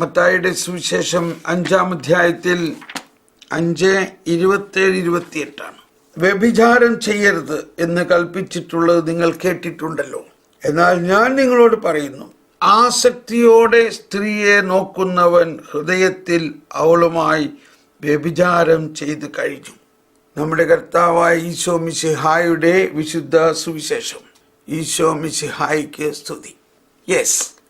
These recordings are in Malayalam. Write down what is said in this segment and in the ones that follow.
മത്തായിയുടെ സുവിശേഷം അഞ്ചാം അധ്യായത്തിൽ അഞ്ച് ഇരുപത്തേഴ് ഇരുപത്തിയെട്ടാണ്. വ്യഭിചാരം ചെയ്യരുത് എന്ന് കൽപ്പിച്ചിട്ടുള്ളത് നിങ്ങൾ കേട്ടിട്ടുണ്ടല്ലോ. എന്നാൽ ഞാൻ നിങ്ങളോട് പറയുന്നു ആസക്തിയോടെ സ്ത്രീയെ നോക്കുന്നവൻ ഹൃദയത്തിൽ അവളുമായി വ്യഭിചാരം ചെയ്ത് കഴിഞ്ഞു. നമ്മുടെ കർത്താവായ ഈശോ മിസിഹായുടെ വിശുദ്ധ സുവിശേഷം. ഈശോ മിസിഹായിക്ക് സ്തുതി. യെസ്.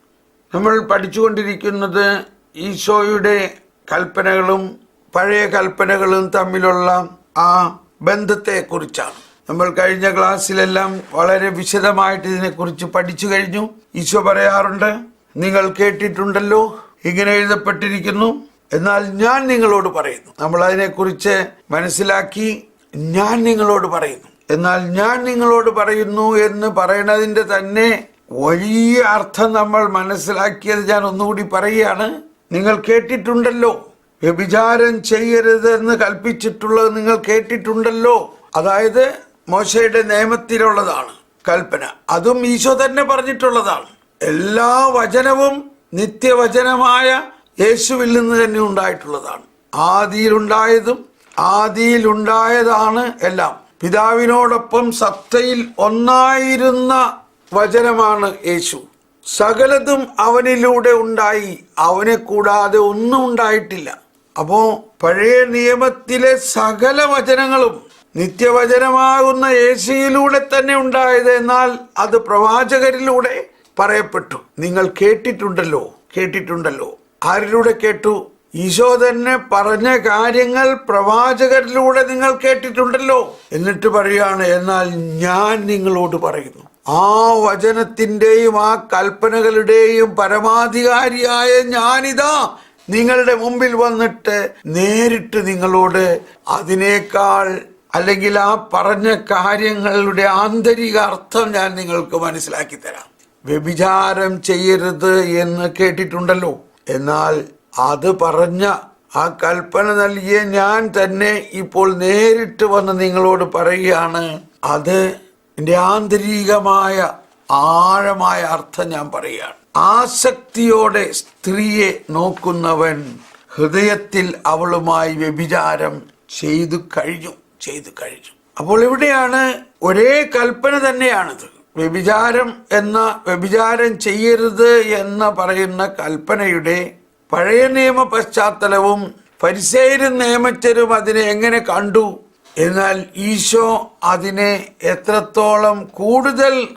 നമ്മൾ പഠിച്ചുകൊണ്ടിരിക്കുന്നത് ഈശോയുടെ കൽപ്പനകളും പഴയ കൽപ്പനകളും തമ്മിലുള്ള ആ ബന്ധത്തെക്കുറിച്ചാണ്. നമ്മൾ കഴിഞ്ഞ ക്ലാസ്സിലെല്ലാം വളരെ വിശദമായിട്ട് ഇതിനെക്കുറിച്ച് പഠിച്ചു കഴിഞ്ഞു. ഈശോ പറയാറുണ്ട് നിങ്ങൾ കേട്ടിട്ടുണ്ടല്ലോ ഇങ്ങനെ എഴുതപ്പെട്ടിരിക്കുന്നു. എന്നാൽ ഞാൻ നിങ്ങളോട് പറയുന്നു. നമ്മൾ അതിനെക്കുറിച്ച് മനസ്സിലാക്കി ഞാൻ നിങ്ങളോട് പറയുന്നു. എന്നാൽ ഞാൻ നിങ്ങളോട് പറയുന്നു എന്ന് പറയണതിന്റെ തന്നെ വലിയ അർത്ഥം നമ്മൾ മനസ്സിലാക്കിയത് ഞാൻ ഒന്നുകൂടി പറയുകയാണ്. നിങ്ങൾ കേട്ടിട്ടുണ്ടല്ലോ. വ്യഭിചാരം ചെയ്യരുത് എന്ന് കൽപ്പിച്ചിട്ടുള്ളത് നിങ്ങൾ കേട്ടിട്ടുണ്ടല്ലോ. അതായത് മോശയുടെ നിയമത്തിലുള്ളതാണ് കൽപ്പന. അതും ഈശോ തന്നെ പറഞ്ഞിട്ടുള്ളതാണ്. എല്ലാ വചനവും നിത്യവചനമായ യേശുവിൽ നിന്ന് തന്നെ ഉണ്ടായിട്ടുള്ളതാണ്. ആദിയിലുണ്ടായതും ആദിയിലുണ്ടായതാണ് എല്ലാം. പിതാവിനോടൊപ്പം സത്തയിൽ ഒന്നായിരുന്ന വചനമാണ് യേശു. സകലതും അവനിലൂടെ ഉണ്ടായി. അവനെ കൂടാതെ ഒന്നും ഉണ്ടായിട്ടില്ല. അപ്പോ പഴയ നിയമത്തിലെ സകല വചനങ്ങളും നിത്യവചനമാകുന്ന യേശുയിലൂടെ തന്നെ ഉണ്ടായത് എന്നാൽ അത് പ്രവാചകരിലൂടെ പറയപ്പെട്ടു. നിങ്ങൾ കേട്ടിട്ടുണ്ടല്ലോ കേട്ടിട്ടുണ്ടല്ലോ. ആരിലൂടെ കേട്ടു? ഈശോ തന്നെ പറഞ്ഞ കാര്യങ്ങൾ പ്രവാചകരിലൂടെ നിങ്ങൾ കേട്ടിട്ടുണ്ടല്ലോ. എന്നിട്ട് പറയുകയാണ് എന്നാൽ ഞാൻ നിങ്ങളോട് പറയുന്നു. ആ വചനത്തിന്റെയും ആ കൽപ്പനകളുടെയും പരമാധികാരിയായ ഞാനിതാ നിങ്ങളുടെ മുമ്പിൽ വന്നിട്ട് നേരിട്ട് നിങ്ങളോട് അതിനേക്കാൾ അല്ലെങ്കിൽ ആ പറഞ്ഞ കാര്യങ്ങളുടെ ആന്തരിക അർത്ഥം ഞാൻ നിങ്ങൾക്ക് മനസ്സിലാക്കി തരാം. വ്യഭിചാരം ചെയ്യരുത് എന്ന് കേട്ടിട്ടുണ്ടല്ലോ. എന്നാൽ അത് പറഞ്ഞ ആ കൽപ്പന നൽകിയ ഞാൻ തന്നെ ഇപ്പോൾ നേരിട്ട് വന്ന് നിങ്ങളോട് പറയുകയാണ് അത് എന്റെ ആന്തരികമായ ആഴമായ അർത്ഥം ഞാൻ പറയുകയാണ്. ആസക്തിയോടെ സ്ത്രീയെ നോക്കുന്നവൻ ഹൃദയത്തിൽ അവളുമായി വ്യഭിചാരം ചെയ്തു കഴിഞ്ഞു ചെയ്തു കഴിഞ്ഞു. അപ്പോൾ ഇവിടെയാണ് ഒരേ കൽപ്പന തന്നെയാണിത്. വ്യഭിചാരം എന്ന വ്യഭിചാരം ചെയ്യരുത് എന്ന് പറയുന്ന കൽപ്പനയുടെ പഴയ നിയമ പശ്ചാത്തലവും പരിസേരും നിയമച്ചരും അതിനെ എങ്ങനെ കണ്ടു? എന്നാൽ ഈശോ അതിനെ എത്രത്തോളം കൂടുതൽ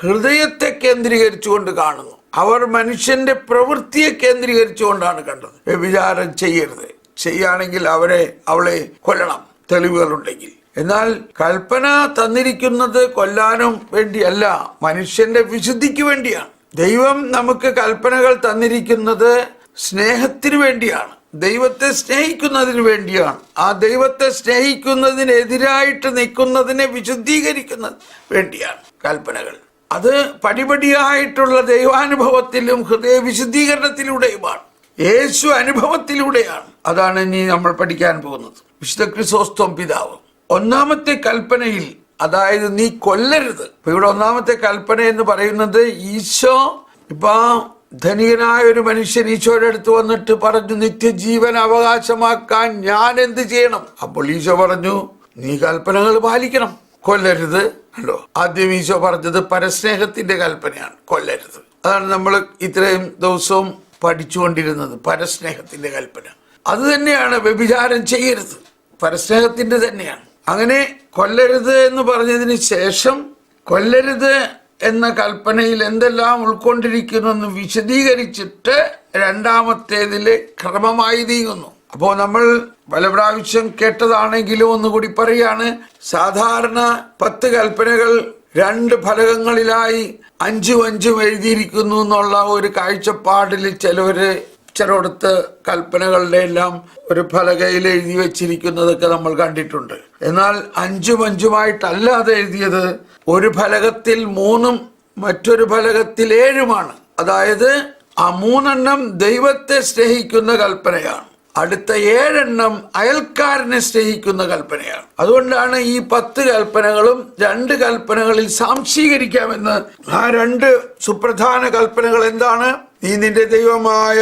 ഹൃദയത്തെ കേന്ദ്രീകരിച്ചുകൊണ്ട് കാണുന്നു. അവർ മനുഷ്യന്റെ പ്രവൃത്തിയെ കേന്ദ്രീകരിച്ചുകൊണ്ടാണ് കണ്ടത്. വ്യഭിചാരം ചെയ്യരുത്. ചെയ്യുകയാണെങ്കിൽ അവരെ അവളെ കൊല്ലണം. തെളിവുകളുണ്ടെങ്കിൽ. എന്നാൽ കൽപ്പന തന്നിരിക്കുന്നത് കൊല്ലാനും വേണ്ടിയല്ല മനുഷ്യന്റെ വിശുദ്ധിക്ക് വേണ്ടിയാണ്. ദൈവം നമുക്ക് കൽപ്പനകൾ തന്നിരിക്കുന്നത് സ്നേഹത്തിന് വേണ്ടിയാണ്. ദൈവത്തെ സ്നേഹിക്കുന്നതിന് വേണ്ടിയാണ്. ആ ദൈവത്തെ സ്നേഹിക്കുന്നതിനെതിരായിട്ട് നിൽക്കുന്നതിനെ വിശുദ്ധീകരിക്കുന്ന വേണ്ടിയാണ് കൽപ്പനകൾ. അത് പടിപടിയായിട്ടുള്ള ദൈവാനുഭവത്തിലും ഹൃദയ വിശുദ്ധീകരണത്തിലൂടെയുമാണ്. യേശു അനുഭവത്തിലൂടെയാണ്. അതാണ് ഇനി നമ്മൾ പഠിക്കാൻ പോകുന്നത്. വിശുദ്ധ ക്രിസോസ്തോം പിതാവ്. ഒന്നാമത്തെ കൽപ്പനയിൽ അതായത് നീ കൊല്ലരുത്. ഇവിടെ ഒന്നാമത്തെ കൽപ്പന എന്ന് പറയുന്നത് ഈശോ ഇപ്പൊ ധനികനായ ഒരു മനുഷ്യൻ ഈശോയുടെ അടുത്ത് വന്നിട്ട് പറഞ്ഞു നിത്യജീവൻ അവകാശമാക്കാൻ ഞാൻ എന്ത് ചെയ്യണം? അപ്പോൾ ഈശോ പറഞ്ഞു നീ കൽപ്പനകൾ പാലിക്കണം കൊല്ലരുത്. അല്ലോ ആദ്യം ഈശോ പറഞ്ഞത് പരസ്നേഹത്തിന്റെ കൽപ്പനയാണ് കൊല്ലരുത്. അതാണ് നമ്മൾ ഇത്രയും ദിവസവും പഠിച്ചുകൊണ്ടിരുന്നത് പരസ്നേഹത്തിന്റെ കൽപ്പന. അത് തന്നെയാണ് വ്യഭിചാരം ചെയ്യരുത് പരസ്നേഹത്തിന്റെ തന്നെയാണ്. അങ്ങനെ കൊല്ലരുത് എന്ന് പറഞ്ഞതിന് ശേഷം കൊല്ലരുത് എന്ന കൽപ്പനയിൽ എന്തെല്ലാം ഉൾക്കൊണ്ടിരിക്കുന്നു എന്ന് വിശദീകരിച്ചിട്ട് രണ്ടാമത്തേതിൽ ക്രമമായി നീങ്ങുന്നു. അപ്പോൾ നമ്മൾ പല പ്രാവശ്യം കേട്ടതാണെങ്കിലും ഒന്നുകൂടി പറയാണ് സാധാരണ പത്ത് കൽപ്പനകൾ രണ്ട് ഫലകങ്ങളിലായി അഞ്ചും അഞ്ചും എഴുതിയിരിക്കുന്നു എന്നുള്ള ഒരു കാഴ്ചപ്പാടിൽ ചിലവര് ചിലയിടത്ത് കൽപ്പനകളുടെ എല്ലാം ഒരു ഫലകയിൽ എഴുതി വെച്ചിരിക്കുന്നതൊക്കെ നമ്മൾ കണ്ടിട്ടുണ്ട്. എന്നാൽ അഞ്ചും അഞ്ചുമായിട്ടല്ല അത് എഴുതിയത് ഒരു ഫലകത്തിൽ മൂന്നും മറ്റൊരു ഫലകത്തിൽ ഏഴുമാണ്. അതായത് ആ മൂന്നെണ്ണം ദൈവത്തെ സ്നേഹിക്കുന്ന കൽപ്പനയാണ്. അടുത്ത ഏഴെണ്ണം അയൽക്കാരനെ സ്നേഹിക്കുന്ന കൽപ്പനയാണ്. അതുകൊണ്ടാണ് ഈ പത്ത് കൽപ്പനകളും രണ്ട് കൽപ്പനകളിൽ സാംശീകരിക്കാമെന്ന് ആ രണ്ട് സുപ്രധാന കൽപ്പനകൾ എന്താണ്? നീ നിന്റെ ദൈവമായ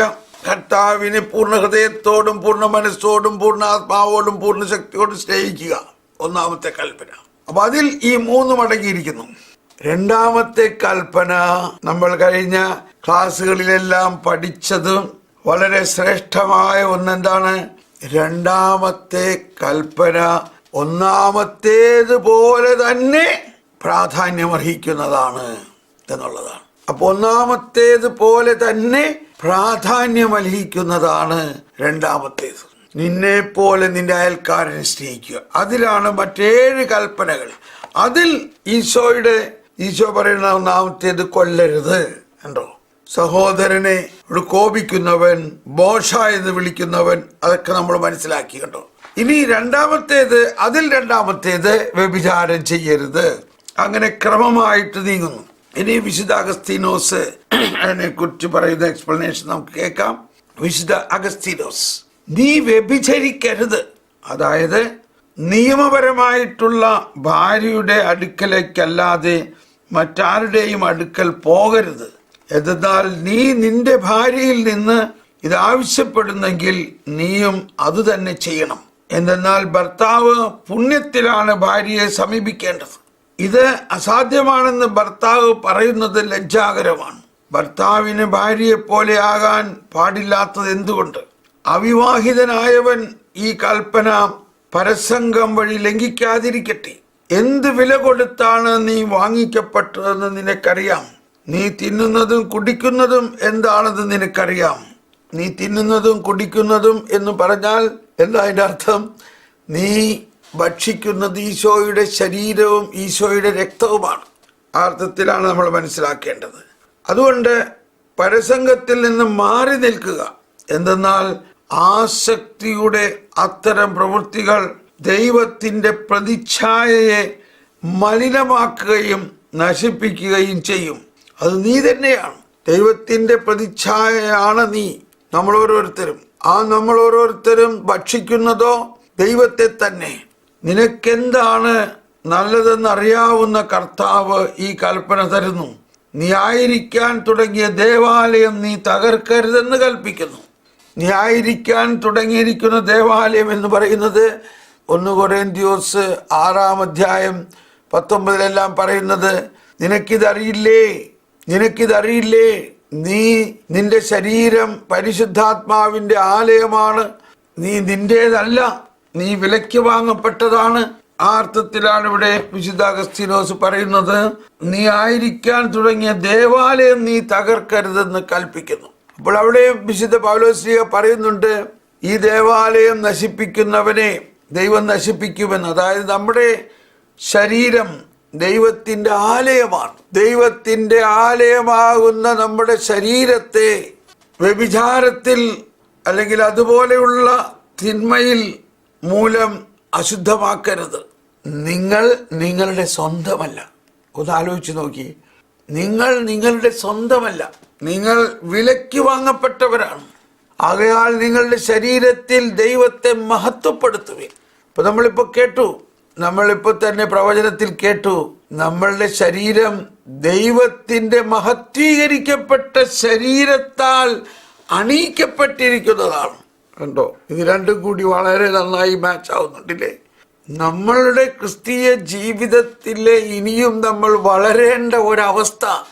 കർത്താവിനെ പൂർണ ഹൃദയത്തോടും പൂർണ മനസ്സോടും പൂർണ ആത്മാവോടും പൂർണ ശക്തിയോടും സ്നേഹിക്കുക. ഒന്നാമത്തെ കൽപ്പന. അപ്പൊ അതിൽ ഈ മൂന്ന് മടങ്ങിയിരിക്കുന്നു. രണ്ടാമത്തെ കൽപ്പന നമ്മൾ കഴിഞ്ഞ ക്ലാസ്സുകളിലെല്ലാം പഠിച്ചതും വളരെ ശ്രേഷ്ഠമായ ഒന്നെന്താണ്? രണ്ടാമത്തെ കൽപ്പന ഒന്നാമത്തേതുപോലെ തന്നെ പ്രാധാന്യമർഹിക്കുന്നതാണ് എന്നുള്ളതാണ്. അപ്പൊ ഒന്നാമത്തേത് പോലെ തന്നെ പ്രാധാന്യമർഹിക്കുന്നതാണ് രണ്ടാമത്തേത്. നിന്നെ പോലെ നിന്റെ അയൽക്കാരനെ സ്നേഹിക്കുക. അതിലാണ് മറ്റേഴ് കൽപ്പനകൾ. അതിൽ ഈശോയുടെ ഈശോ പറയുന്ന ഒന്നാമത്തേത് കൊല്ലരുത് ഉണ്ടോ സഹോദരനെ ഒരു കോപിക്കുന്നവൻ ബോഷ എന്ന് വിളിക്കുന്നവൻ അതൊക്കെ നമ്മൾ മനസ്സിലാക്കി കണ്ടോ? ഇനി രണ്ടാമത്തേത് അതിൽ രണ്ടാമത്തേത് വ്യഭിചാരം ചെയ്യരുത്. അങ്ങനെ ക്രമമായിട്ട് നീങ്ങുന്നു. ഇനി വിശുദ്ധ അഗസ്തീനോസ് അതിനെ കുറിച്ച് പറയുന്ന എക്സ്പ്ലനേഷൻ നമുക്ക് കേൾക്കാം. വിശുദ്ധ അഗസ്തീനോസ് നീ വ്യഭിചരിക്കരുത്. അതായത് നിയമപരമായിട്ടുള്ള ഭാര്യയുടെ അടുക്കലേക്കല്ലാതെ മറ്റാരുടെയും അടുക്കൽ പോകരുത്. എന്നാൽ നീ നിന്റെ ഭാര്യയിൽ നിന്ന് ഇത് ആവശ്യപ്പെടുന്നെങ്കിൽ നീയും അതുതന്നെ ചെയ്യണം. എന്തെന്നാൽ ഭർത്താവ് പുണ്യത്തിലാണ് ഭാര്യയെ സമീപിക്കേണ്ടത്. ഇത് അസാധ്യമാണെന്ന് ഭർത്താവ് പറയുന്നത് ലജ്ജാകരമാണ്. ഭർത്താവിന് ഭാര്യയെ പോലെ ആകാൻ പാടില്ലാത്തത് എന്തുകൊണ്ട്? അവിവാഹിതനായവൻ ഈ കൽപ്പന പരസംഗം വഴി ലംഘിക്കാതിരിക്കട്ടെ. എന്ത് വില കൊടുത്താണ് നീ വാങ്ങിക്കപ്പെട്ടതെന്ന് നിനക്കറിയാം? നീ തിന്നുന്നതും കുടിക്കുന്നതും എന്താണെന്ന് നിനക്കറിയാം? നീ തിന്നുന്നതും കുടിക്കുന്നതും എന്ന് പറഞ്ഞാൽ എന്താ അതിന്റെ അർത്ഥം? നീ ഭക്ഷിക്കുന്നത് ഈശോയുടെ ശരീരവും ഈശോയുടെ രക്തവുമാണ്. ആ അർത്ഥത്തിലാണ് നമ്മൾ മനസ്സിലാക്കേണ്ടത്. അതുകൊണ്ട് പരസംഗത്തിൽ നിന്ന് മാറി നിൽക്കുക. എന്തെന്നാൽ ആസക്തിയുടെ അത്തരം പ്രവൃത്തികൾ ദൈവത്തിന്റെ പ്രതിച്ഛായയെ മലിനമാക്കുകയും നശിപ്പിക്കുകയും ചെയ്യും. അത് നീ തന്നെയാണ്. ദൈവത്തിന്റെ പ്രതിച്ഛായയാണ് നീ. നമ്മളോരോരുത്തരും ആ നമ്മളോരോരുത്തരും ഭക്ഷിക്കുന്നതോ ദൈവത്തെ തന്നെ. നിനക്കെന്താണ് നല്ലതെന്ന് അറിയാവുന്ന കർത്താവ് ഈ കൽപ്പന തരുന്നു. നീ ആയിരിക്കാൻ തുടങ്ങിയ ദേവാലയം നീ തകർക്കരുതെന്ന് കൽപ്പിക്കുന്നു. നീ ആയിരിക്കാൻ തുടങ്ങിയിരിക്കുന്ന ദേവാലയം എന്ന് പറയുന്നത് ഒന്ന് കൊറേന്ത്യോസ് ആറാം അധ്യായം പത്തൊമ്പതിലെല്ലാം പറയുന്നത് നിനക്കിതറിയില്ലേ നിനക്കിതറിയില്ലേ നീ നിന്റെ ശരീരം പരിശുദ്ധാത്മാവിന്റെ ആലയമാണ് നീ നിന്റേതല്ല. നീ വിലയ്ക്ക് വാങ്ങപ്പെട്ടതാണ്. ആ അർത്ഥത്തിലാണ് ഇവിടെ വിശുദ്ധ അഗസ്തീനോസ് പറയുന്നത്. നീ ആയിരിക്കാൻ തുടങ്ങിയ ദേവാലയം നീ തകർക്കരുതെന്ന് കൽപ്പിക്കുന്നു. അപ്പോൾ അവിടെ വിശുദ്ധ പൗലോസ്ലിയ പറയുന്നുണ്ട് ഈ ദേവാലയം നശിപ്പിക്കുന്നവനെ ദൈവം നശിപ്പിക്കുമെന്ന്. അതായത് നമ്മുടെ ശരീരം ദൈവത്തിന്റെ ആലയമാണ്. ദൈവത്തിന്റെ ആലയമാകുന്ന നമ്മുടെ ശരീരത്തെ വ്യഭിചാരത്തിൽ അല്ലെങ്കിൽ അതുപോലെയുള്ള തിന്മയിൽ മൂലം അശുദ്ധമാക്കരുത്. നിങ്ങൾ നിങ്ങളുടെ സ്വന്തമല്ല. ഒന്ന് ആലോചിച്ച് നോക്കി. നിങ്ങൾ നിങ്ങളുടെ സ്വന്തമല്ല. നിങ്ങൾ വിലയ്ക്ക് വാങ്ങപ്പെട്ടവരാണ്. ആകയാൽ നിങ്ങളുടെ ശരീരത്തിൽ ദൈവത്തെ മഹത്വപ്പെടുത്തുവേ ഇപ്പൊ നമ്മളിപ്പോ കേട്ടു. നമ്മളിപ്പോ തന്നെ പ്രവചനത്തിൽ കേട്ടു. നമ്മളുടെ ശരീരം ദൈവത്തിന്റെ മഹത്വീകരിക്കപ്പെട്ട ശരീരത്താൽ അണിയിക്കപ്പെട്ടിരിക്കുന്നതാണ്. കണ്ടോ? ഇത് രണ്ടും കൂടി വളരെ നന്നായി മാച്ച് ആവുന്നുണ്ടല്ലേ? നമ്മളുടെ ക്രിസ്തീയ ജീവിതത്തിലെ ഇനിയും നമ്മൾ വളരേണ്ട ഒരവസ്ഥ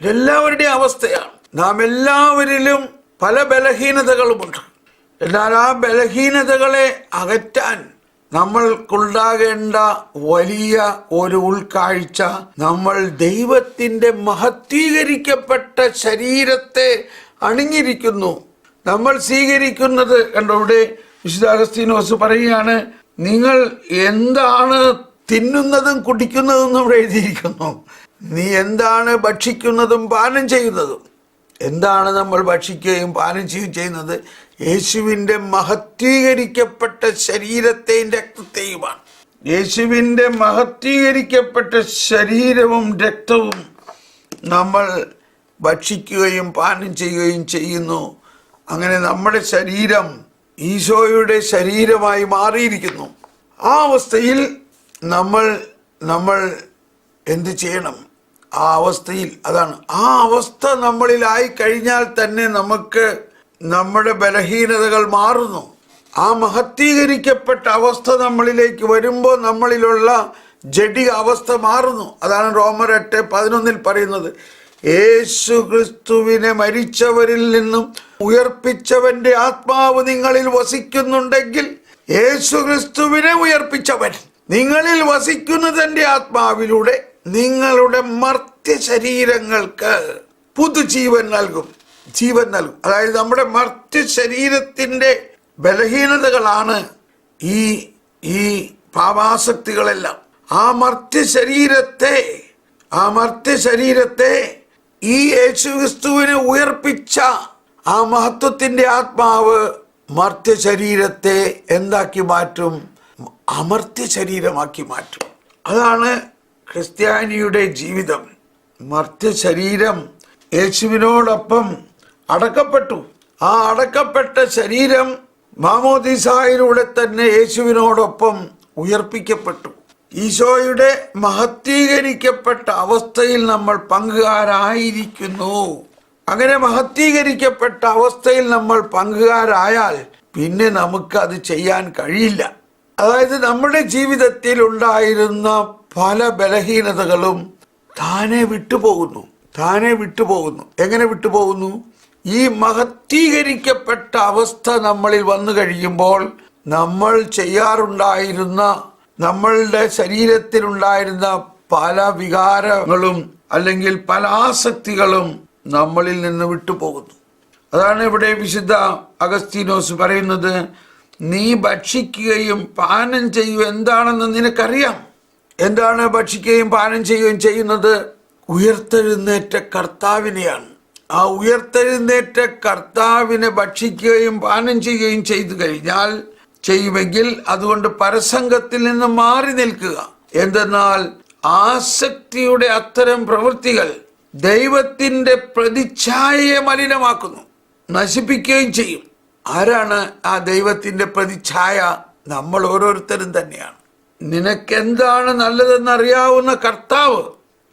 ഇതെല്ലാവരുടെയും അവസ്ഥയാണ്. നാം എല്ലാവരിലും പല ബലഹീനതകളുമുണ്ട്. എന്നാൽ ആ ബലഹീനതകളെ അകറ്റാൻ നമ്മൾക്കുണ്ടാകേണ്ട വലിയ ഒരു ഉൾക്കാഴ്ച നമ്മൾ ദൈവത്തിന്റെ മഹത്വീകരിക്കപ്പെട്ട ശരീരത്തെ അണിഞ്ഞിരിക്കുന്നു. നമ്മൾ സ്വീകരിക്കുന്നത് കണ്ടോ ഇവിടെ വിശുദ്ധാഗസ്തീനോസ് പറയുകയാണ് നിങ്ങൾ എന്താണ് തിന്നുന്നതും കുടിക്കുന്നതും ഇവിടെ എഴുതിയിരിക്കുന്നു. നീ എന്താണ് ഭക്ഷിക്കുന്നതും പാനം ചെയ്യുന്നതും. എന്താണ് നമ്മൾ ഭക്ഷിക്കുകയും പാനം ചെയ്യുകയും ചെയ്യുന്നത്? യേശുവിന്റെ മഹത്വീകരിക്കപ്പെട്ട ശരീരത്തെയും രക്തത്തെയുമാണ്. യേശുവിന്റെ മഹത്വീകരിക്കപ്പെട്ട ശരീരവും രക്തവും നമ്മൾ ഭക്ഷിക്കുകയും പാനം ചെയ്യുകയും ചെയ്യുന്നു. അങ്ങനെ നമ്മുടെ ശരീരം ഈശോയുടെ ശരീരമായി മാറിയിരിക്കുന്നു. ആ അവസ്ഥയിൽ നമ്മൾ നമ്മൾ എന്ത് ചെയ്യണം? ആ അവസ്ഥയിൽ അതാണ്. ആ അവസ്ഥ നമ്മളിലായി കഴിഞ്ഞാൽ തന്നെ നമുക്ക് നമ്മുടെ ബലഹീനതകൾ മാറുന്നു. ആ മഹത്തീകരിക്കപ്പെട്ട അവസ്ഥ നമ്മളിലേക്ക് വരുമ്പോൾ നമ്മളിലുള്ള ജഡിക അവസ്ഥ മാറുന്നു. അതാണ് റോമർ എട്ട് പതിനൊന്നിൽ പറയുന്നത്. യേശു ക്രിസ്തുവിനെ മരിച്ചവരിൽ നിന്നും ഉയർപ്പിച്ചവന്റെ ആത്മാവ് നിങ്ങളിൽ വസിക്കുന്നുണ്ടെങ്കിൽ യേശു ക്രിസ്തുവിനെ ഉയർപ്പിച്ചവൻ നിങ്ങളിൽ വസിക്കുന്നതിന്റെ ആത്മാവിലൂടെ നിങ്ങളുടെ മർത്യ ശരീരങ്ങൾക്ക് പുതുജീവൻ നൽകും. ജീവൻ നൽകും. അതായത് നമ്മുടെ മർത്യ ശരീരത്തിന്റെ ബലഹീനതകളാണ് ഈ ഈ പാപാസക്തികളെല്ലാം. ആ മർത്യ ശരീരത്തെ ആ മർത്യ ശരീരത്തെ ഈ യേശുക്രിസ്തുവിനെ ഉയർപ്പിച്ച ആ മഹത്വത്തിന്റെ ആത്മാവ് മർത്യ ശരീരത്തെ എന്താക്കി മാറ്റും? അമർത്യ ശരീരമാക്കി മാറ്റും. അതാണ് ക്രിസ്ത്യാനിയുടെ ജീവിതം. മർത്യ ശരീരം യേശുവിനോടൊപ്പം അടക്കപ്പെട്ടു. ആ അടക്കപ്പെട്ട ശരീരം മാമോദിസായിലൂടെ തന്നെ യേശുവിനോടൊപ്പം ഉയർപ്പിക്കപ്പെട്ടു. ഈശോയുടെ മഹത്വീകരിക്കപ്പെട്ട അവസ്ഥയിൽ നമ്മൾ പങ്കുകാരായിരിക്കുന്നു. അങ്ങനെ മഹത്വീകരിക്കപ്പെട്ട അവസ്ഥയിൽ നമ്മൾ പങ്കുകാരായാൽ പിന്നെ നമുക്ക് അത് ചെയ്യാൻ കഴിയില്ല. അതായത് നമ്മുടെ ജീവിതത്തിൽ ഉണ്ടായിരുന്ന പല ബലഹീനതകളും താനെ വിട്ടുപോകുന്നു. താനെ വിട്ടുപോകുന്നു. എങ്ങനെ വിട്ടുപോകുന്നു? ഈ മഹത്വീകരിക്കപ്പെട്ട അവസ്ഥ നമ്മളിൽ വന്നു കഴിയുമ്പോൾ നമ്മൾ ചെയ്യാറുണ്ടായിരുന്ന നമ്മളുടെ ശരീരത്തിലുണ്ടായിരുന്ന പല വികാരങ്ങളും അല്ലെങ്കിൽ പല ആസക്തികളും നമ്മളിൽ നിന്ന് വിട്ടുപോകുന്നു. അതാണ് ഇവിടെ വിശുദ്ധ അഗസ്തീനോസ് പറയുന്നത് നീ ഭക്ഷിക്കുകയും പാനം ചെയ്യുക എന്താണെന്ന് നിനക്കറിയാം? എന്താണ് ഭക്ഷിക്കുകയും പാനം ചെയ്യുകയും ചെയ്യുന്നത്? ഉയർത്തെഴുന്നേറ്റ കർത്താവിനെയാണ്. ആ ഉയർത്തെഴുന്നേറ്റ കർത്താവിനെ ഭക്ഷിക്കുകയും പാനം ചെയ്യുകയും ചെയ്തു കഴിഞ്ഞാൽ ചെയ്യുമെങ്കിൽ അതുകൊണ്ട് പരസംഗത്തിൽ നിന്ന് മാറി നിൽക്കുക. എന്തെന്നാൽ ആസക്തിയുടെ അത്തരം പ്രവൃത്തികൾ ദൈവത്തിന്റെ പ്രതിച്ഛായയെ മലിനമാക്കുന്നു. നശിപ്പിക്കുകയും ചെയ്യും. ആരാണ് ആ ദൈവത്തിന്റെ പ്രതിച്ഛായ? നമ്മൾ ഓരോരുത്തരും തന്നെയാണ്. നിനക്കെന്താണ് നല്ലതെന്ന് അറിയാവുന്ന കർത്താവ്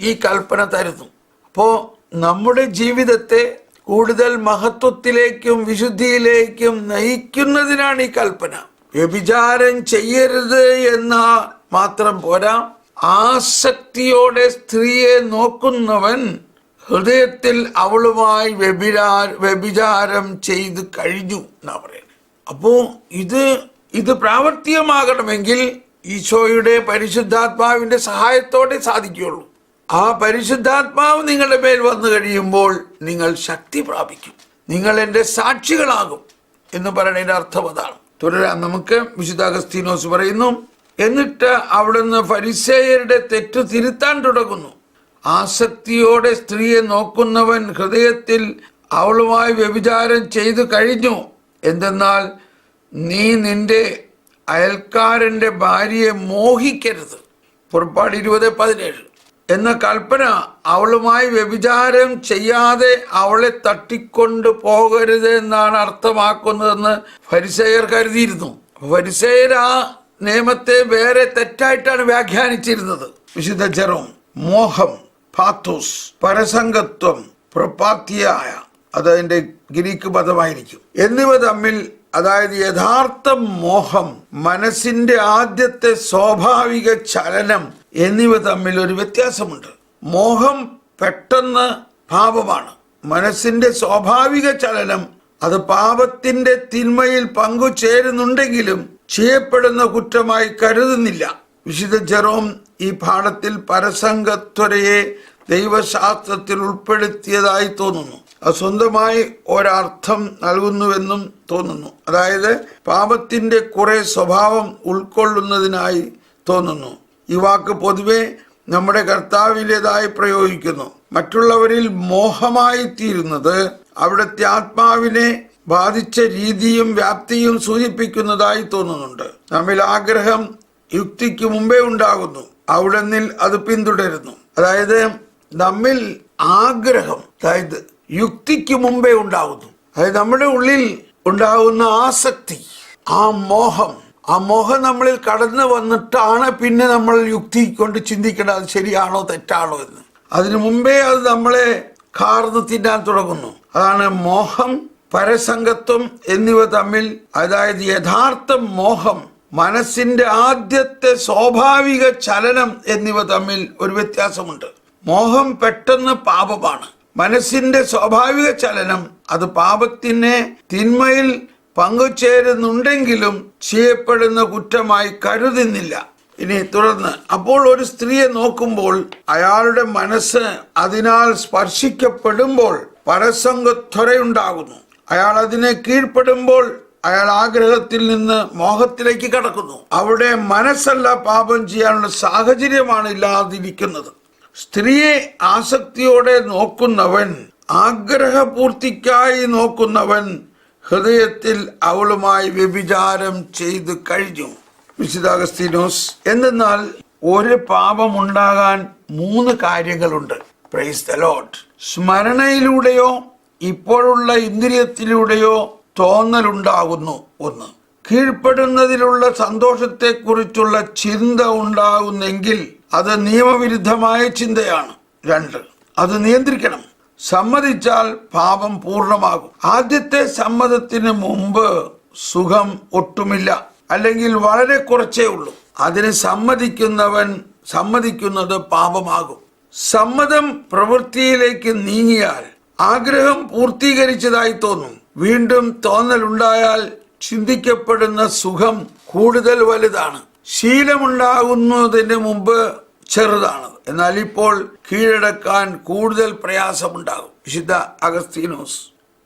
ഈ കൽപ്പന തരുന്നു. അപ്പോൾ നമ്മുടെ ജീവിതത്തെ കൂടുതൽ മഹത്വത്തിലേക്കും വിശുദ്ധിയിലേക്കും നയിക്കുന്നതിനാണ് ഈ കൽപ്പന. വ്യഭിചാരം ചെയ്യരുത് എന്ന മാത്രം പോരാ. ആസക്തിയോടെ സ്ത്രീയെ നോക്കുന്നവൻ ഹൃദയത്തിൽ അവളുമായി വ്യഭിരാ വ്യഭിചാരം ചെയ്ത് കഴിഞ്ഞു എന്നാ പറയുന്നത്. അപ്പോ ഇത് ഇത് പ്രാവർത്തികമാകണമെങ്കിൽ ഈശോയുടെ പരിശുദ്ധാത്മാവിന്റെ സഹായത്തോടെ സാധിക്കുകയുള്ളൂ. ആ പരിശുദ്ധാത്മാവ് നിങ്ങളുടെ മേൽ വന്നു കഴിയുമ്പോൾ നിങ്ങൾ ശക്തി പ്രാപിക്കും. നിങ്ങൾ എന്റെ സാക്ഷികളാകും എന്ന് പറയുന്നതിന്റെ അർത്ഥം അതാണ്. തുടരാം. നമുക്ക് വിശുദ്ധ അഗസ്തീനോസ് പറയുന്നു എന്നിട്ട് അവിടുന്ന് ഫരിസേയരുടെ തെറ്റു തിരുത്താൻ തുടങ്ങുന്നു. ആസക്തിയോടെ സ്ത്രീയെ നോക്കുന്നവൻ ഹൃദയത്തിൽ അവളുമായി വ്യഭിചാരം ചെയ്തു കഴിഞ്ഞു. എന്തെന്നാൽ നീ നിന്റെ അയൽക്കാരന്റെ ഭാര്യയെ മോഹിക്കരുത്. പുറപ്പാട് ഇരുപത് പതിനേഴ്. എന്ന കൽപ്പന അവളുമായി വ്യഭിചാരം ചെയ്യാതെ അവളെ തട്ടിക്കൊണ്ട് പോകരുത് എന്നാണ് അർത്ഥമാക്കുന്നതെന്ന് ഫരിസയർ കരുതിയിരുന്നു. ഫരിസയർ ആ നിയമത്തെ വേറെ തെറ്റായിട്ടാണ് വ്യാഖ്യാനിച്ചിരുന്നത്. വിശുദ്ധ ജെറോം മോഹം പാത്തോസ് പരസംഗത്വം പ്രപാത്തിയായ അത് അതിന്റെ ഗ്രീക്ക് പദമായിരിക്കും. എന്നിവ തമ്മിൽ അതായത് യഥാർത്ഥ മോഹം മനസ്സിന്റെ ആദ്യത്തെ സ്വാഭാവിക ചലനം എന്നിവ തമ്മിൽ ഒരു വ്യത്യാസമുണ്ട്. മോഹം പെട്ടെന്ന് പാപമാണ് മനസ്സിന്റെ സ്വാഭാവിക ചലനം അത് പാപത്തിന്റെ തിന്മയിൽ പങ്കു ചേരുന്നുണ്ടെങ്കിലും ചെയ്യപ്പെടുന്ന കുറ്റമായി കരുതുന്നില്ല. വിശുദ്ധ ജെറോം ഈ പാഠത്തിൽ പരസംഗത്വരയെ ദൈവശാസ്ത്രത്തിൽ ഉൾപ്പെടുത്തിയതായി തോന്നുന്നു. അത് സ്വന്തമായി ഒരർത്ഥം നൽകുന്നുവെന്നും തോന്നുന്നു. അതായത് പാപത്തിന്റെ കുറെ സ്വഭാവം ഉൾക്കൊള്ളുന്നതിനായി തോന്നുന്നു. ഈ വാക്ക് പൊതുവെ നമ്മുടെ കർത്താവിന്റെതായി പ്രയോഗിക്കുന്നു. മറ്റുള്ളവരിൽ മോഹമായി തീരുന്നത് അവിടുത്തെ ആത്മാവിനെ ബാധിച്ച രീതിയും വ്യാപ്തിയും സൂചിപ്പിക്കുന്നതായി തോന്നുന്നുണ്ട്. നമ്മിൽ ആഗ്രഹം യുക്തിക്ക് മുമ്പേ ഉണ്ടാകുന്നു. അവിടെന്നിൽ അത് പിന്തുടരുന്നു. അതായത് നമ്മിൽ ആഗ്രഹം അതായത് യുക്തിക്ക് മുമ്പേ ഉണ്ടാകുന്നു. അതായത് നമ്മുടെ ഉള്ളിൽ ഉണ്ടാകുന്ന ആസക്തി ആ മോഹം ആ മോഹം നമ്മളിൽ കടന്നു വന്നിട്ടാണ് പിന്നെ നമ്മൾ യുക്തി കൊണ്ട് ചിന്തിക്കേണ്ടത്. അത് ശരിയാണോ തെറ്റാണോ എന്ന്. അതിനു മുമ്പേ അത് നമ്മളെ കാർന്ന് തിന്നാൻ തുടങ്ങുന്നു. അതാണ് മോഹം പരസംഗത്വം എന്നിവ തമ്മിൽ അതായത് യഥാർത്ഥ മോഹം മനസ്സിന്റെ ആദ്യത്തെ സ്വാഭാവിക ചലനം എന്നിവ തമ്മിൽ ഒരു വ്യത്യാസമുണ്ട്. മോഹം പെട്ടെന്ന് പാപമാണ്. മനസ്സിന്റെ സ്വാഭാവിക ചലനം അത് പാപത്തിനെ തിന്മയിൽ പങ്കുചേരുന്നുണ്ടെങ്കിലും ചെയ്യപ്പെടുന്ന കുറ്റമായി കരുതുന്നില്ല. ഇനി തുടർന്ന് അപ്പോൾ ഒരു സ്ത്രീയെ നോക്കുമ്പോൾ അയാളുടെ മനസ്സ് അതിനാൽ സ്പർശിക്കപ്പെടുമ്പോൾ പരസംഗത്വരയുണ്ടാകുന്നു. അയാൾ അതിനെ കീഴ്പ്പെടുമ്പോൾ അയാൾ ആഗ്രഹത്തിൽ നിന്ന് മോഹത്തിലേക്ക് കടക്കുന്നു. അവിടെ മനസ്സല്ല പാപം ചെയ്യാനുള്ള സാഹചര്യമാണ് ഇല്ലാതിരിക്കുന്നത്. സ്ത്രീയെ ആസക്തിയോടെ നോക്കുന്നവൻ ആഗ്രഹപൂർത്തിക്കായി നോക്കുന്നവൻ ഹൃദയത്തിൽ അവളുമായി വ്യഭിചാരം ചെയ്തു കഴിഞ്ഞു. വിശുദ്ധ അഗസ്തീനോസ് എന്തെന്നാൽ ഒരു പാപമുണ്ടാകാൻ മൂന്ന് കാര്യങ്ങളുണ്ട്. പ്രൈസ് ദ ലോട്ട് സ്മരണയിലൂടെയോ ഇപ്പോഴുള്ള ഇന്ദ്രിയത്തിലൂടെയോ തോന്നലുണ്ടാകുന്നു. ഒന്ന് കീഴ്പ്പെടുന്നതിലുള്ള സന്തോഷത്തെക്കുറിച്ചുള്ള ചിന്ത ഉണ്ടാകുന്നെങ്കിൽ അത് നിയമവിരുദ്ധമായ ചിന്തയാണ്. രണ്ട് അത് നിയന്ത്രിക്കണം. സമ്മതിച്ചാൽ പാപം പൂർണമാകും. ആദ്യത്തെ സമ്മതത്തിന് മുമ്പ് സുഖം ഒട്ടുമില്ല. അല്ലെങ്കിൽ വളരെ കുറച്ചേ ഉള്ളൂ. അതിന് സമ്മതിക്കുന്നവൻ സമ്മതിക്കുന്നത് പാപമാകും. സമ്മതം പ്രവൃത്തിയിലേക്ക് നീങ്ങിയാൽ ആഗ്രഹം പൂർത്തീകരിച്ചതായി തോന്നും. വീണ്ടും തോന്നലുണ്ടായാൽ ചിന്തിക്കപ്പെടുന്ന സുഖം കൂടുതൽ വലുതാണ്. ശീലമുണ്ടാകുന്നതിന് മുമ്പ് ചെറുതാണ്. എന്നാൽ ഇപ്പോൾ കീഴടക്കാൻ കൂടുതൽ പ്രയാസമുണ്ടാകും. വിശുദ്ധ അഗസ്തീനോസ്.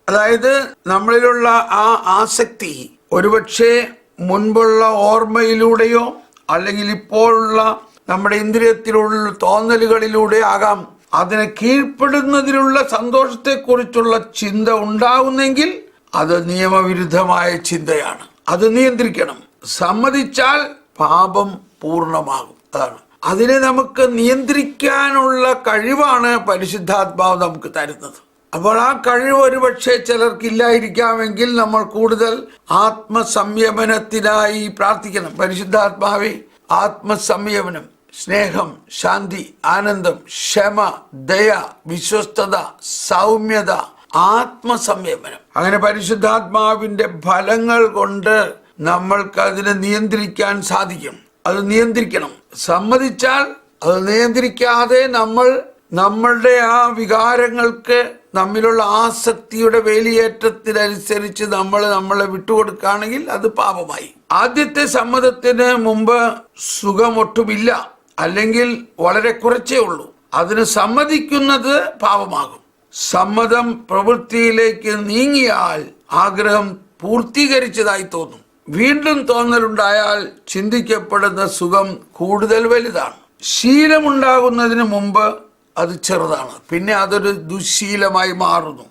അതായത് നമ്മളിലുള്ള ആ ആസക്തി ഒരുപക്ഷെ മുൻപുള്ള ഓർമ്മയിലൂടെയോ അല്ലെങ്കിൽ ഇപ്പോഴുള്ള നമ്മുടെ ഇന്ദ്രിയത്തിലുള്ള തോന്നലുകളിലൂടെ ആകാം. അതിനെ കീഴ്പ്പെടുന്നതിലുള്ള സന്തോഷത്തെക്കുറിച്ചുള്ള ചിന്ത ഉണ്ടാകുന്നെങ്കിൽ അത് നിയമവിരുദ്ധമായ ചിന്തയാണ്. അത് നിയന്ത്രിക്കണം. സമ്മതിച്ചാൽ പാപം പൂർണമാകും. അതാണ്. അതിനെ നമുക്ക് നിയന്ത്രിക്കാനുള്ള കഴിവാണ് പരിശുദ്ധാത്മാവ് നമുക്ക് തരുന്നത്. അപ്പോൾ ആ കഴിവ് ഒരുപക്ഷെ ചിലർക്കില്ലായിരിക്കാമെങ്കിൽ നമ്മൾ കൂടുതൽ ആത്മസംയമനത്തിനായി പ്രാർത്ഥിക്കണം. പരിശുദ്ധാത്മാവെ ആത്മസംയമനം സ്നേഹം ശാന്തി ആനന്ദം ക്ഷമ ദയ വിശ്വസ്തത സൗമ്യത ആത്മസംയമനം. അങ്ങനെ പരിശുദ്ധാത്മാവിന്റെ ഫലങ്ങൾ കൊണ്ട് നമ്മൾക്ക് അതിനെ നിയന്ത്രിക്കാൻ സാധിക്കും. അത് നിയന്ത്രിക്കണം. സമ്മതിച്ചാൽ അത് നിയന്ത്രിക്കാതെ നമ്മൾ നമ്മളുടെ ആ വികാരങ്ങൾക്ക് നമ്മിലുള്ള ആസക്തിയുടെ വേലിയേറ്റത്തിനനുസരിച്ച് നമ്മൾ നമ്മളെ വിട്ടുകൊടുക്കുകയാണെങ്കിൽ അത് പാപമായി. ആദ്യത്തെ സമ്മതത്തിന് മുമ്പ് സുഖമൊട്ടുമില്ല. അല്ലെങ്കിൽ വളരെ കുറച്ചേ ഉള്ളൂ. അതിന് സമ്മതിക്കുന്നത് പാപമാകും. സമ്മതം പ്രവൃത്തിയിലേക്ക് നീങ്ങിയാൽ ആഗ്രഹം പൂർത്തീകരിച്ചതായി തോന്നും. വീണ്ടും തോന്നലുണ്ടായാൽ ചിന്തിക്കപ്പെടുന്ന സുഖം കൂടുതൽ വലുതാണ്. ശീലമുണ്ടാകുന്നതിന് മുമ്പ് അത് ചെറുതാണ്. പിന്നെ അതൊരു ദുശീലമായി മാറുന്നു.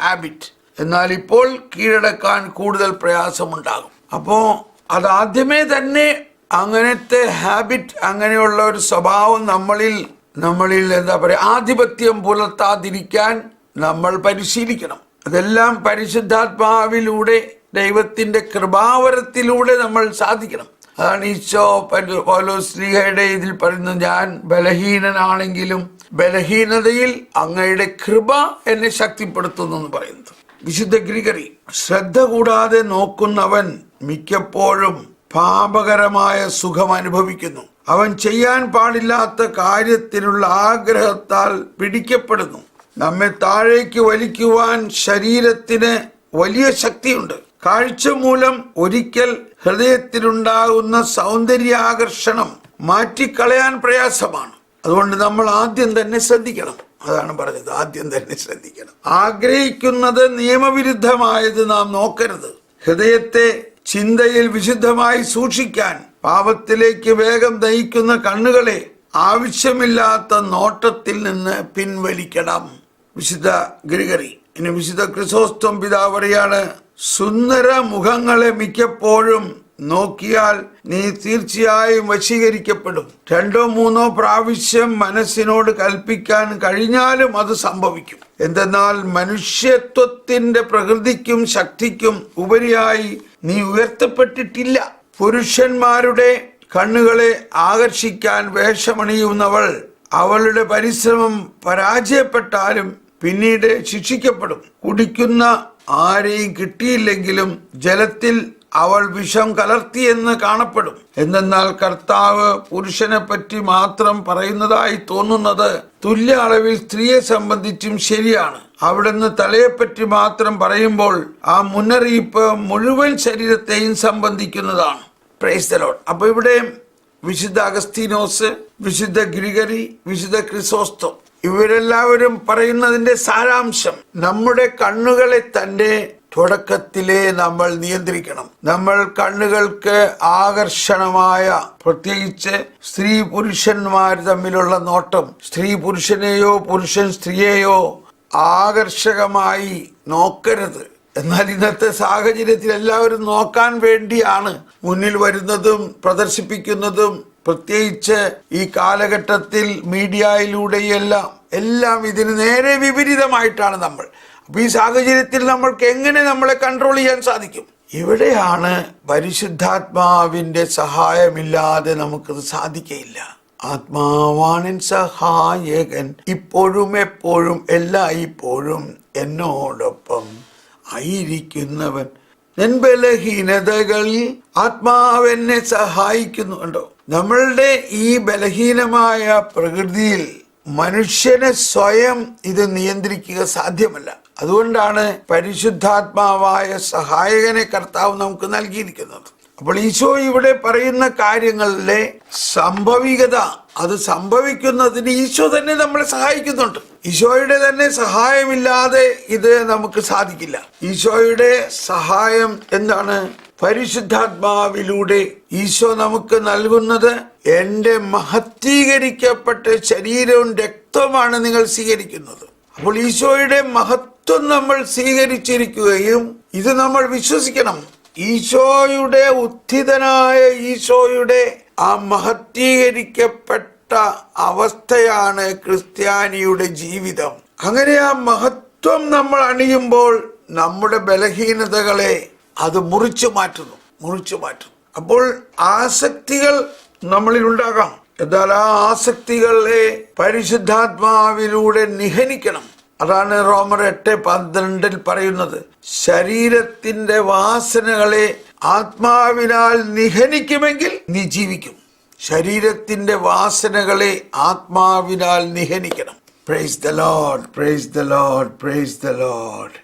ഹാബിറ്റ് എന്നാൽ ഇപ്പോൾ കീഴടക്കാൻ കൂടുതൽ പ്രയാസമുണ്ടാകും. അപ്പോൾ അതാദ്യമേ തന്നെ അങ്ങനത്തെ ഹാബിറ്റ് അങ്ങനെയുള്ള ഒരു സ്വഭാവം നമ്മളിൽ നമ്മളിൽ എന്താ പറയുക ആധിപത്യം പുലർത്താതിരിക്കാൻ നമ്മൾ പരിശീലിക്കണം. അതെല്ലാം പരിശുദ്ധാത്മാവിലൂടെ ദൈവത്തിന്റെ കൃപാവരത്തിലൂടെ നമ്മൾ സാധിക്കണം. അതാണ് ഈശോ പോലോ പൗലോസ്ലീഹയുടെ ഇതിൽ പറയുന്നത് ഞാൻ ബലഹീനനാണെങ്കിലും ബലഹീനതയിൽ അങ്ങയുടെ കൃപ എന്നെ ശക്തിപ്പെടുത്തുന്നു എന്ന് പറയുന്നത്. വിശുദ്ധ ഗ്രിഗറി ശ്രദ്ധ കൂടാതെ നോക്കുന്നവൻ മിക്കപ്പോഴും പാപകരമായ സുഖം അനുഭവിക്കുന്നു. അവൻ ചെയ്യാൻ പാടില്ലാത്ത കാര്യത്തിനുള്ള ആഗ്രഹത്താൽ പിടിക്കപ്പെടുന്നു. നമ്മെ താഴേക്ക് വലിക്കുവാൻ ശരീരത്തിന് വലിയ ശക്തിയുണ്ട്. കാഴ്ച മൂലം ഒരിക്കൽ ഹൃദയത്തിലുണ്ടാകുന്ന സൗന്ദര്യാകർഷണം മാറ്റിക്കളയാൻ പ്രയാസമാണ്. അതുകൊണ്ട് നമ്മൾ ആദ്യം തന്നെ ശ്രദ്ധിക്കണം. അതാണ് പറഞ്ഞത്. ആദ്യം തന്നെ ശ്രദ്ധിക്കണം. ആഗ്രഹിക്കുന്നത് നിയമവിരുദ്ധമായത് നാം നോക്കരുത്. ഹൃദയത്തെ ചിന്തയിൽ വിശുദ്ധമായി സൂക്ഷിക്കാൻ പാപത്തിലേക്ക് വേഗം നയിക്കുന്ന കണ്ണുകളെ ആവശ്യമില്ലാത്ത നോട്ടത്തിൽ നിന്ന് പിൻവലിക്കണം. വിശുദ്ധ ഗ്രിഗറി ഇനി വിശുദ്ധ ക്രിസോസ്തം പിതാവ് പറയാണ് സുന്ദര മുഖങ്ങളെ മിക്കപ്പോഴും നോക്കിയാൽ നീ തീർച്ചയായും വശീകരിക്കപ്പെടും. രണ്ടോ മൂന്നോ പ്രാവശ്യം മനസ്സിനോട് കൽപ്പിക്കാൻ കഴിഞ്ഞാലും അത് സംഭവിക്കും. എന്തെന്നാൽ മനുഷ്യത്വത്തിന്റെ പ്രകൃതിക്കും ശക്തിക്കും ഉപരിയായി നീ ഉയർത്തപ്പെട്ടിട്ടില്ല. പുരുഷന്മാരുടെ കണ്ണുകളെ ആകർഷിക്കാൻ വേഷമണിയുന്നവൾ അവളുടെ പരിശ്രമം പരാജയപ്പെട്ടാലും പിന്നീട് ശിക്ഷിക്കപ്പെടും. കുടിക്കുന്ന ആരെയും കിട്ടിയില്ലെങ്കിലും ജലത്തിൽ അവൾ വിഷം കലർത്തിയെന്ന് കാണപ്പെടും. എന്നാൽ കർത്താവ് പുരുഷനെ പറ്റി മാത്രം പറയുന്നതായി തോന്നുന്നത് തുല്യ അളവിൽ സ്ത്രീയെ സംബന്ധിച്ചും ശരിയാണ്. അവിടുന്ന് തലയെപ്പറ്റി മാത്രം പറയുമ്പോൾ ആ മുന്നറിയിപ്പ് മുഴുവൻ ശരീരത്തെയും സംബന്ധിക്കുന്നതാണ്. അപ്പൊ ഇവിടെ വിശുദ്ധ അഗസ്തീനോസ് വിശുദ്ധ ഗ്രിഗറി വിശുദ്ധ ക്രിസോസ്തോ ഇവരെല്ലാവരും പറയുന്നതിന്റെ സാരാംശം നമ്മുടെ കണ്ണുകളെ തന്നെ തുടക്കത്തിലേ നമ്മൾ നിയന്ത്രിക്കണം. നമ്മൾ കണ്ണുകൾക്ക് ആകർഷണമായ പ്രത്യേകിച്ച് സ്ത്രീ പുരുഷന്മാർ തമ്മിലുള്ള നോട്ടം സ്ത്രീ പുരുഷനെയോ പുരുഷൻ സ്ത്രീയെയോ ആകർഷകമായി നോക്കരുത്. എന്നാൽ ഇന്നത്തെ സാഹചര്യത്തിൽ എല്ലാവരും നോക്കാൻ വേണ്ടിയാണ് മുന്നിൽ വരുന്നതും പ്രദർശിപ്പിക്കുന്നതും പ്രത്യേകിച്ച് ഈ കാലഘട്ടത്തിൽ മീഡിയയിലൂടെയെല്ലാം എല്ലാം ഇതിന് നേരെ വിപരീതമായിട്ടാണ് നമ്മൾ. അപ്പം ഈ സാഹചര്യത്തിൽ നമ്മൾക്ക് എങ്ങനെ നമ്മളെ കൺട്രോൾ ചെയ്യാൻ സാധിക്കും? ഇവിടെയാണ് പരിശുദ്ധാത്മാവിന്റെ സഹായമില്ലാതെ നമുക്കത് സാധിക്കയില്ല. ആത്മാവാണിൻ സഹായകൻ. ഇപ്പോഴും എപ്പോഴും എല്ലാ ഇപ്പോഴും എന്നോടൊപ്പം ആയിരിക്കുന്നവൻ. നെൻബലഹീനതകളിൽ ആത്മാവെന്നെ സഹായിക്കുന്നു കണ്ടോ? നമ്മളുടെ ഈ ബലഹീനമായ പ്രകൃതിയിൽ മനുഷ്യനെ സ്വയം ഇത് നിയന്ത്രിക്കുക സാധ്യമല്ല. അതുകൊണ്ടാണ് പരിശുദ്ധാത്മാവായ സഹായകനെ കർത്താവ് നമുക്ക് നൽകിയിരിക്കുന്നത്. അപ്പോൾ ഈശോ ഇവിടെ പറയുന്ന കാര്യങ്ങളിലെ സംഭവികത അത് സംഭവിക്കുന്നതിന് ഈശോ തന്നെ നമ്മളെ സഹായിക്കുന്നുണ്ട്. ഈശോയുടെ തന്നെ സഹായമില്ലാതെ ഇത് നമുക്ക് സാധിക്കില്ല. ഈശോയുടെ സഹായം എന്താണ്? പരിശുദ്ധാത്മാവിലൂടെ ഈശോ നമുക്ക് നൽകുന്നത് എന്റെ മഹത്വീകരിക്കപ്പെട്ട ശരീരവും രക്തവുമാണ് നിങ്ങൾ സ്വീകരിക്കുന്നത്. അപ്പോൾ ഈശോയുടെ മഹത്വം നമ്മൾ സ്വീകരിച്ചിരിക്കുകയും ഇത് നമ്മൾ വിശ്വസിക്കണം. ഈശോയുടെ ഉത്ഥിതനായ ഈശോയുടെ ആ മഹത്വീകരിക്കപ്പെട്ട അവസ്ഥയാണ് ക്രിസ്ത്യാനിയുടെ ജീവിതം. അങ്ങനെ ആ മഹത്വം നമ്മൾ അണിയുമ്പോൾ നമ്മുടെ ബലഹീനതകളെ അത് മുറിച്ചു മാറ്റുന്നു മുറിച്ചു മാറ്റുന്നു. അപ്പോൾ ആസക്തികൾ നമ്മളിൽ ഉണ്ടാകാം. എന്നാൽ ആ ആസക്തികളെ പരിശുദ്ധാത്മാവിലൂടെ നിഹനിക്കണം. അതാണ് റോമർ എട്ട് പന്ത്രണ്ടിൽ പറയുന്നത്. ശരീരത്തിന്റെ വാസനകളെ ആത്മാവിനാൽ നിഹനിക്കുമെങ്കിൽ നീ ജീവിക്കും. ശരീരത്തിന്റെ വാസനകളെ ആത്മാവിനാൽ നിഹനിക്കണം. Praise the lord praise the lord praise the lord